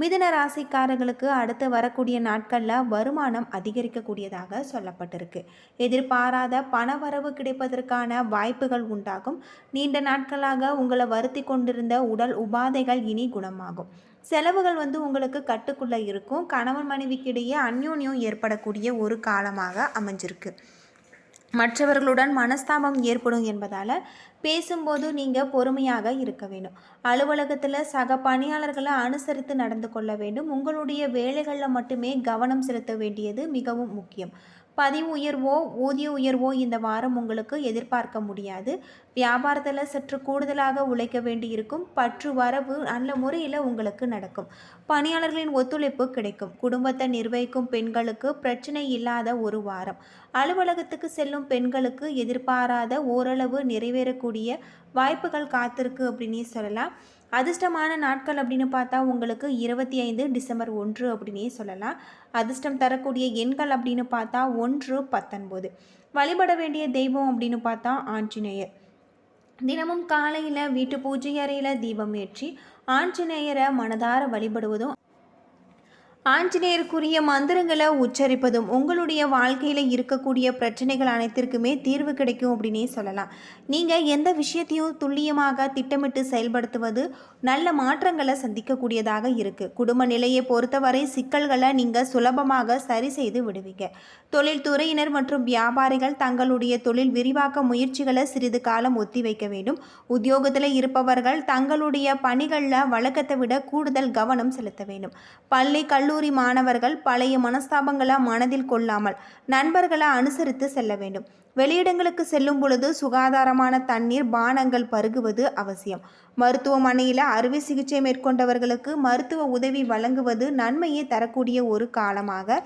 மிதுன ராசிக்காரர்களுக்கு அடுத்து வரக்கூடிய நாட்களில் வருமானம் அதிகரிக்கக்கூடியதாக சொல்லப்பட்டிருக்கு. எதிர்பாராத பணவரவு கிடைப்பதற்கான வாய்ப்புகள் உண்டாகும். நீண்ட நாட்களாக உங்களை வருத்தி கொண்டிருந்த உடல் உபாதைகள் இனி குணமாகும். செலவுகள் வந்து உங்களுக்கு கட்டுக்குள்ளே இருக்கும். கணவன் மனைவிக்கிடையே அந்யோன்யம் ஏற்படக்கூடிய ஒரு காலமாக அமைஞ்சிருக்கு. மற்றவர்களுடன் மனஸ்தாபம் ஏற்படும் என்பதால் பேசும்போது நீங்கள் பொறுமையாக இருக்க வேண்டும். அலுவலகத்தில் சக பணியாளர்களை அனுசரித்து நடந்து கொள்ள வேண்டும். உங்களுடைய வேலைகளில் மட்டுமே கவனம் செலுத்த வேண்டியது மிகவும் முக்கியம். பதிவு உயர்வோ ஊதிய உயர்வோ இந்த வாரம் உங்களுக்கு எதிர்பார்க்க முடியாது. வியாபாரத்தில் சற்று கூடுதலாக உழைக்க வேண்டியிருக்கும். பற்று வரவு நல்ல முறையில் உங்களுக்கு நடக்கும். பணியாளர்களின் ஒத்துழைப்பு கிடைக்கும். குடும்பத்தை நிர்வகிக்கும் பெண்களுக்கு பிரச்சனை இல்லாத ஒரு வாரம். அலுவலகத்துக்கு செல்லும் பெண்களுக்கு எதிர்பாராத ஓரளவு நிறைவேறக்கூடிய வாய்ப்புகள் காத்திருக்கு அப்படின்னே சொல்லலாம். அதிர்ஷ்டமான நாட்கள் அப்படின்னு பார்த்தா உங்களுக்கு இருபத்தி ஐந்து டிசம்பர் ஒன்று அப்படின்னே சொல்லலாம். அதிர்ஷ்டம் தரக்கூடிய எண்கள் அப்படின்னு பார்த்தா ஒன்று பத்தொன்பது. வழிபட வேண்டிய தெய்வம் அப்படின்னு பார்த்தா ஆஞ்சநேயர். தினமும் காலையில் வீட்டு பூஜை அறையில் தீபம் ஏற்றி ஆஞ்சநேயரை மனதார வழிபடுவதும் ஆஞ்சநேயருக்குரிய மந்திரங்களை உச்சரிப்பதும் உங்களுடைய வாழ்க்கையில் இருக்கக்கூடிய பிரச்சனைகள் அனைத்திற்குமே தீர்வு கிடைக்கும் அப்படின்னே சொல்லலாம். நீங்கள் எந்த விஷயத்தையும் துல்லியமாக திட்டமிட்டு செயல்படுத்துவது நல்ல மாற்றங்களை சந்திக்கக்கூடியதாக இருக்குது குடும்ப நிலையை பொறுத்தவரை சிக்கல்களை நீங்கள் சுலபமாக சரி செய்து விடுவீங்க. தொழில்துறையினர் மற்றும் வியாபாரிகள் தங்களுடைய தொழில் விரிவாக்க முயற்சிகளை சிறிது காலம் ஒத்தி வைக்க வேண்டும். உத்தியோகத்தில் இருப்பவர்கள் தங்களுடைய பணிகளில் வழக்கத்தை விட கூடுதல் கவனம் செலுத்த வேண்டும். பள்ளி கல்லூரி மாணவர்கள் பழைய மனஸ்தாபங்களை மனதில் கொள்ளாமல் நண்பர்களை அனுசரித்து செல்ல வேண்டும். வெளியிடங்களுக்கு செல்லும் பொழுது சுகாதாரமான தண்ணீர் பானங்கள் பருகுவது அவசியம். மருத்துவமனையில் அறுவை சிகிச்சை மேற்கொண்டவர்களுக்கு மருத்துவ உதவி வழங்குவது நன்மையை தரக்கூடிய ஒரு காலமாக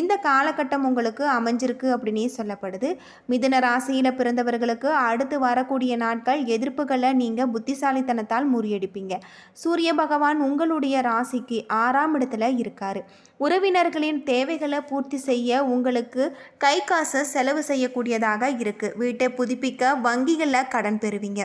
இந்த காலகட்டம் உங்களுக்கு அமைஞ்சிருக்கு அப்படின்னே சொல்லப்படுது. மிதுன ராசியில் பிறந்தவர்களுக்கு அடுத்து வரக்கூடிய நாட்கள் எதிர்ப்புகளை நீங்கள் புத்திசாலித்தனத்தால் முறியடிப்பீங்க. சூரிய பகவான் உங்களுடைய ராசிக்கு ஆறாம் இடத்துல இருக்கார். உறவினர்களின் தேவைகளை பூர்த்தி செய்ய உங்களுக்கு கை காசை செலவு செய்யக்கூடியதாக இருக்குது வீட்டை புதுப்பிக்க வங்கிகளில் கடன் பெறுவீங்க.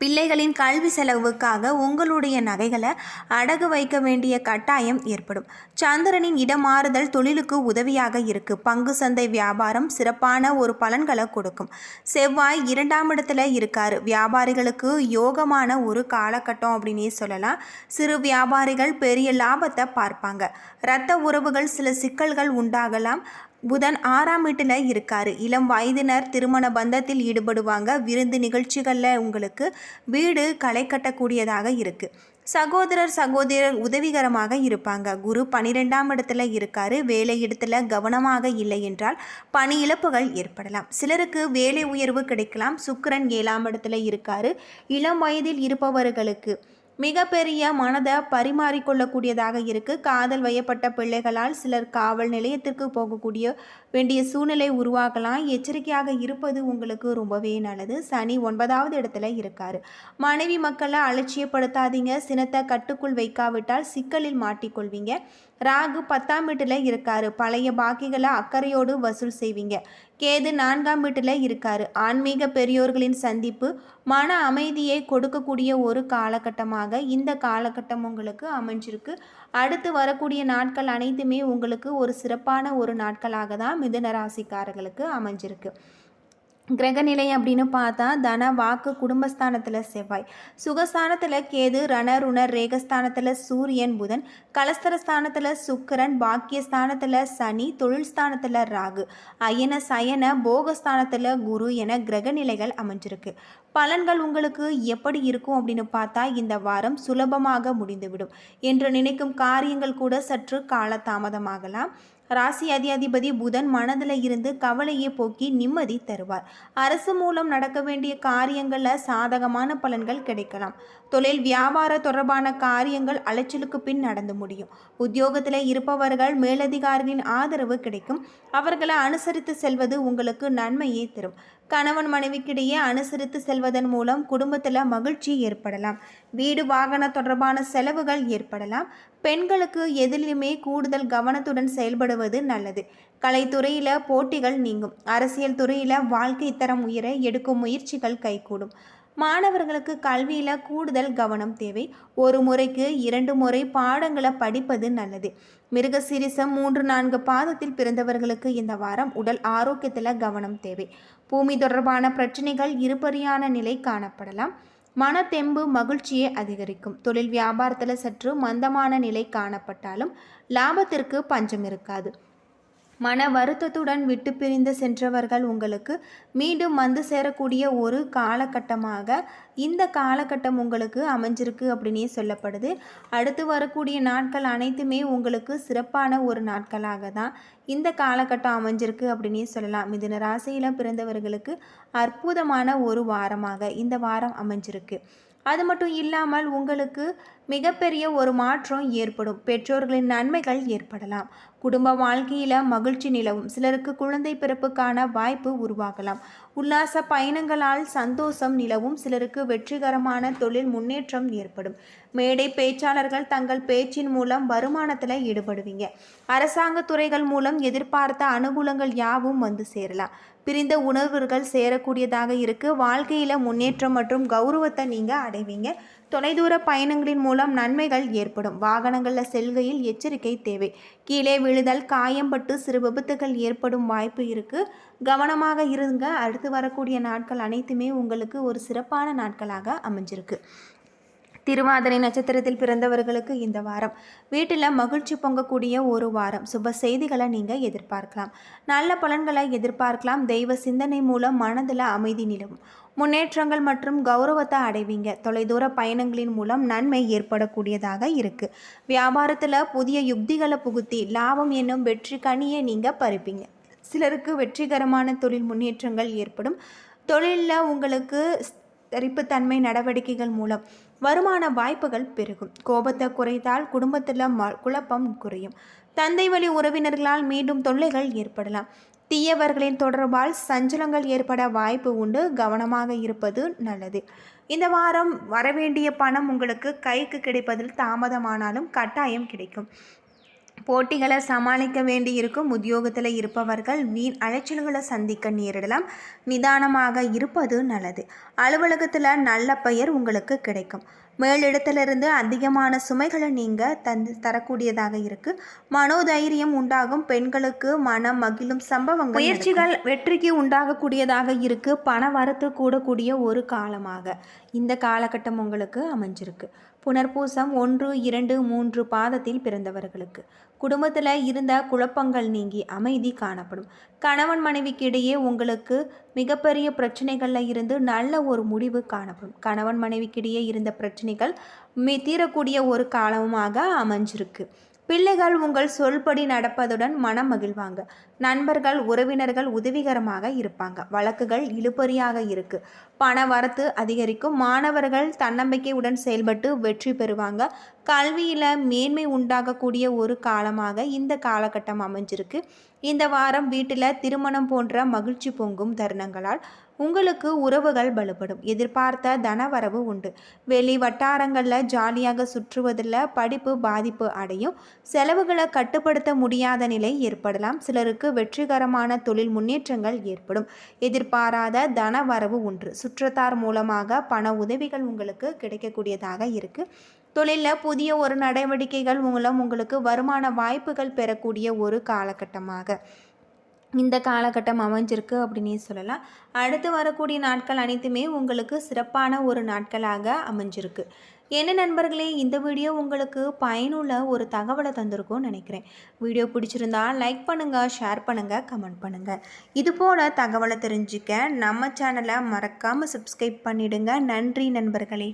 பிள்ளைகளின் கல்வி செலவுக்காக உங்களுடைய நகைகளை அடகு வைக்க வேண்டிய கட்டாயம் ஏற்படும். சந்திரனின் இடமாறுதல் தொழிலுக்கு உதவியாக இருக்கு. பங்கு சந்தை வியாபாரம் சிறப்பான ஒரு பலன்களை கொடுக்கும். செவ்வாய் இரண்டாம் இடத்துல இருக்காரு. வியாபாரிகளுக்கு யோகமான ஒரு காலகட்டம் அப்படின்னே சொல்லலாம். சிறு வியாபாரிகள் பெரிய லாபத்தை பார்ப்பாங்க. இரத்த உறவுகள் சில சிக்கல்கள் உண்டாகலாம். புதன் ஆறாம் வீட்டில் இருக்கார். இளம் வயதினர் திருமண பந்தத்தில் ஈடுபடுவாங்க. விருந்து நிகழ்ச்சிகளில் உங்களுக்கு வீடு களை கட்டக்கூடியதாக இருக்குது சகோதரர் சகோதரர் உதவிகரமாக இருப்பாங்க. குரு பனிரெண்டாம் இடத்துல இருக்காரு. வேலை இடத்துல கவனமாக இல்லை என்றால் பணி இழப்புகள் ஏற்படலாம். சிலருக்கு வேலை உயர்வு கிடைக்கலாம். சுக்கரன் ஏழாம் இடத்துல இருக்காரு. இளம் வயதில் இருப்பவர்களுக்கு மிகப்பெரிய மனதை பரிமாறிக்கொள்ளக்கூடியதாக இருக்குது காதல் வயப்பட்ட பிள்ளைகளால் சிலர் காவல் நிலையத்திற்கு போகக்கூடிய வேண்டிய சூழ்நிலை உருவாகலாம். எச்சரிக்கையாக இருப்பது உங்களுக்கு ரொம்பவே நல்லது. சனி ஒன்பதாவது இடத்துல இருக்காரு. மனைவி மக்களை அலட்சியப்படுத்தாதீங்க. சினத்தை கட்டுக்குள் வைக்காவிட்டால் சிக்கலில் மாட்டிக்கொள்வீங்க. ராகு பத்தாம் வீட்டில் இருக்காரு. பழைய பாக்கிகளை அக்கறையோடு வசூல் செய்வீங்க. கேது நான்காம் வீட்டில் இருக்காரு. ஆன்மீக பெரியோர்களின் சந்திப்பு மன அமைதியை கொடுக்கக்கூடிய ஒரு காலகட்டமாக இந்த காலகட்டம் உங்களுக்கு அமைஞ்சிருக்கு. அடுத்து வரக்கூடிய நாட்கள் அனைத்துமே உங்களுக்கு ஒரு சிறப்பான ஒரு நாட்களாக தான் மிதுன ராசிக்காரர்களுக்கு அமைஞ்சிருக்கு. கிரகநிலை அப்படின்னு பார்த்தா தன வாக்கு குடும்பஸ்தானத்தில் செவ்வாய். சுகஸ்தானத்தில் கேது ரணருணர் ரேகஸ்தானத்தில் சூரியன் புதன். கலஸ்தரஸ்தானத்தில் சுக்கரன் பாக்கியஸ்தானத்தில் சனி தொழில் ஸ்தானத்தில் ராகு. அயன சயன போகஸ்தானத்தில் குரு என கிரகநிலைகள் அமைஞ்சிருக்கு. பலன்கள் உங்களுக்கு எப்படி இருக்கும் அப்படின்னு பார்த்தா இந்த வாரம் சுலபமாக முடிந்துவிடும். என்று நினைக்கும் காரியங்கள் கூட சற்று காலதாமதமாகலாம். ராசி அதிபதி புதன் மனதில் இருந்து கவலையை போக்கி நிம்மதி தருவார். அரசு மூலம் நடக்க வேண்டிய காரியங்களில் சாதகமான பலன்கள் கிடைக்கலாம். தொழில் வியாபார தொடர்பான காரியங்கள் அலைச்சலுக்கு பின் நடந்து முடியும். உத்தியோகத்தில் இருப்பவர்கள் மேலதிகாரியின் ஆதரவு கிடைக்கும். அவர்களை அனுசரித்து செல்வது உங்களுக்கு நன்மையை தரும். கணவன் மனைவிக்கிடையே அனுசரித்து செல்வதன் மூலம் குடும்பத்தில் மகிழ்ச்சி ஏற்படலாம். வீடு வாகன தொடர்பான செலவுகள் ஏற்படலாம். பெண்களுக்கு எதிலுமே கூடுதல் கவனத்துடன் செயல்படுவது நல்லது. கலைத்துறையில் போட்டிகள் நீங்கும். அரசியல் துறையில் வாழ்க்கை தரம் உயர எடுக்கும் முயற்சிகள் கைகூடும். மாணவர்களுக்கு கல்வியில் கூடுதல் கவனம் தேவை. ஒரு முறைக்கு இரண்டு முறை பாடங்களை படிப்பது நல்லது. மிருகசிரிசம் மூன்று நான்கு பாதத்தில் பிறந்தவர்களுக்கு இந்த வாரம் உடல் ஆரோக்கியத்தில் கவனம் தேவை. பூமி தொடர்பான பிரச்சனைகள் இருபறியான நிலை காணப்படலாம். மனத்தெம்பு மகிழ்ச்சியை அதிகரிக்கும். தொழில் வியாபாரத்தில் சற்று மந்தமான நிலை காணப்பட்டாலும் லாபத்திற்கு பஞ்சம் இருக்காது. மன வருத்தத்துடன் விட்டு பிரிந்து சென்றவர்கள் உங்களுக்கு மீண்டும் வந்து சேரக்கூடிய ஒரு காலகட்டமாக இந்த காலகட்டம் உங்களுக்கு அமைஞ்சிருக்கு அப்படின்னே சொல்லப்படுது. அடுத்து வரக்கூடிய நாட்கள் அனைத்துமே உங்களுக்கு சிறப்பான ஒரு நாட்களாக தான் இந்த காலகட்டம் அமைஞ்சிருக்கு அப்படின்னே சொல்லலாம். மிதுன ராசியில் பிறந்தவர்களுக்கு அற்புதமான ஒரு வாரமாக இந்த வாரம் அமைஞ்சிருக்கு. அது மட்டும் இல்லாமல் உங்களுக்கு மிகப்பெரிய ஒரு மாற்றம் ஏற்படும். பெற்றோர்களின் நன்மைகள் ஏற்படலாம். குடும்ப வாழ்க்கையில் மகிழ்ச்சி நிலவும். சிலருக்கு குழந்தை பிறப்புக்கான வாய்ப்பு உருவாகலாம். உல்லாச பயணங்களால் சந்தோஷம் நிலவும். சிலருக்கு வெற்றிகரமான தொழில் முன்னேற்றம் ஏற்படும். மேடை பேச்சாளர்கள் தங்கள் பேச்சின் மூலம் வருமானத்தில் ஈடுபடுவீங்க. அரசாங்க துறைகள் மூலம் எதிர்பார்த்த அனுகூலங்கள் யாவும் வந்து சேரலாம். பிரிந்த உணர்வுகள் சேரக்கூடியதாக இருக்குது வாழ்க்கையில் முன்னேற்றம் மற்றும் கௌரவத்தை நீங்கள் அடைவீங்க. தொலைதூர பயணங்களின் மூலம் நன்மைகள் ஏற்படும். வாகனங்களில் செல்கையில் எச்சரிக்கை தேவை. கீழே விழுதல் காயம்பட்டு சிறு விபத்துகள் ஏற்படும் வாய்ப்பு இருக்குது கவனமாக இருங்க. அடுத்து வரக்கூடிய நாட்கள் அனைத்துமே உங்களுக்கு ஒரு சிறப்பான நாட்களாக அமைஞ்சிருக்கு. திருவாதிரை நட்சத்திரத்தில் பிறந்தவர்களுக்கு இந்த வாரம். வீட்டில் மகிழ்ச்சி பொங்கக்கூடிய ஒரு வாரம். சுப செய்திகளை நீங்கள் எதிர்பார்க்கலாம். நல்ல பலன்களை எதிர்பார்க்கலாம். தெய்வ சிந்தனை மூலம் மனதில் அமைதி நிலவும். முன்னேற்றங்கள் மற்றும் கௌரவத்தை அடைவீங்க. தொலைதூர பயணங்களின் மூலம் நன்மை ஏற்படக்கூடியதாக இருக்குது வியாபாரத்தில் புதிய யுக்திகளை புகுத்தி லாபம் என்னும் வெற்றி கனியை நீங்கள் பறிப்பீங்க. சிலருக்கு வெற்றிகரமான தொழில் முன்னேற்றங்கள் ஏற்படும். தொழிலில் உங்களுக்கு தரிப்புத்தன்மை நடவடிக்கைகள் மூலம் வருமான வாய்ப்புகள் பெருகும். கோபத்தை குறைத்தால் குடும்பத்தில் ம குழப்பம் குறையும். தந்தை வழி உறவினர்களால் மீண்டும் தொல்லைகள் ஏற்படலாம். தீயவர்களின் தொடர்பால் சஞ்சலங்கள் ஏற்பட வாய்ப்பு உண்டு. கவனமாக இருப்பது நல்லது. இந்த வாரம் வரவேண்டிய பணம் உங்களுக்கு கைக்கு கிடைப்பதில் தாமதமானாலும் கட்டாயம் கிடைக்கும். போட்டிகளை சமாளிக்க வேண்டி இருக்கும் உத்தியோகத்தில் இருப்பவர்கள் வீண் அலைச்சல்களை சந்திக்க நேரிடலாம். நிதானமாக இருப்பது நல்லது. அலுவலகத்தில் நல்ல பெயர் உங்களுக்கு கிடைக்கும். மேலிடத்திலிருந்து அதிகமான சுமைகளை நீங்கள் தந்து தரக்கூடியதாக இருக்குது மனோதைரியம் உண்டாகும். பெண்களுக்கு மனம் மகிழும் சம்பவங்கள் முயற்சிகள் வெற்றிக்கு உண்டாகக்கூடியதாக இருக்குது பண வரத்து கூடக்கூடிய ஒரு காலமாக. இந்த காலகட்டம் உங்களுக்கு அமைஞ்சிருக்கு. புனர்பூசம் ஒன்று இரண்டு மூன்று பாதத்தில் பிறந்தவர்களுக்கு. குடும்பத்தில் இருந்த குழப்பங்கள் நீங்கி அமைதி காணப்படும். கணவன் மனைவிக்கு இடையே உங்களுக்கு மிகப்பெரிய பிரச்சனைகளில் இருந்து நல்ல ஒரு முடிவு காணப்படும். கணவன் மனைவிக்கிடையே இருந்த பிரச்சனைகள் மீ தீரக்கூடிய ஒரு காலமாக அமைஞ்சிருக்கு. பிள்ளைகள் உங்கள் சொல்படி நடப்பதுடன் மனம் மகிழ்வாங்க. நண்பர்கள் உறவினர்கள் உதவிகரமாக இருப்பாங்க. வழக்குகள் இழுபறியாக இருக்கு. பண வரத்து அதிகரிக்கும். மாணவர்கள் தன்னம்பிக்கையுடன் செயல்பட்டு வெற்றி பெறுவாங்க. கல்வியில் மேன்மை உண்டாகக்கூடிய ஒரு காலமாக இந்த காலகட்டம் அமைஞ்சிருக்கு. இந்த வாரம் வீட்டில் திருமணம் போன்ற மகிழ்ச்சி பொங்கும் தருணங்களால் உங்களுக்கு உறவுகள் பலப்படும். எதிர்பார்த்த தனவரவு உண்டு. வெளி வட்டாரங்களில் ஜாலியாக சுற்றுவதில் படிப்பு பாதிப்பு அடையும். செலவுகளை கட்டுப்படுத்த முடியாத நிலை ஏற்படலாம். சிலருக்கு வெற்றிகரமான தொழில் முன்னேற்றங்கள் ஏற்படும். எதிர்பாராத தனவரவு உண்டு. சுற்றத்தார் மூலமாக பண உதவிகள் உங்களுக்கு கிடைக்கக்கூடியதாக இருக்குது தொழிலில் புதிய ஒரு நடவடிக்கைகள் மூலம் உங்களுக்கு வருமான வாய்ப்புகள் பெறக்கூடிய ஒரு காலகட்டமாக. இந்த காலகட்டம் அமைஞ்சிருக்கு அப்படின்னே சொல்லலாம். அடுத்து வரக்கூடிய நாட்கள் அனைத்துமே உங்களுக்கு சிறப்பான ஒரு நாட்களாக அமைஞ்சிருக்கு. என்ன நண்பர்களே இந்த வீடியோ உங்களுக்கு பயனுள்ள ஒரு தகவலை தந்திருக்கும்னு நினைக்கிறேன். வீடியோ பிடிச்சிருந்தா லைக் பண்ணுங்கள் ஷேர் பண்ணுங்கள் கமெண்ட் பண்ணுங்கள் இது போல் தகவலை தெரிஞ்சுக்க நம்ம சேனலை மறக்காமல் சப்ஸ்கிரைப் பண்ணிவிடுங்க நன்றி நண்பர்களே.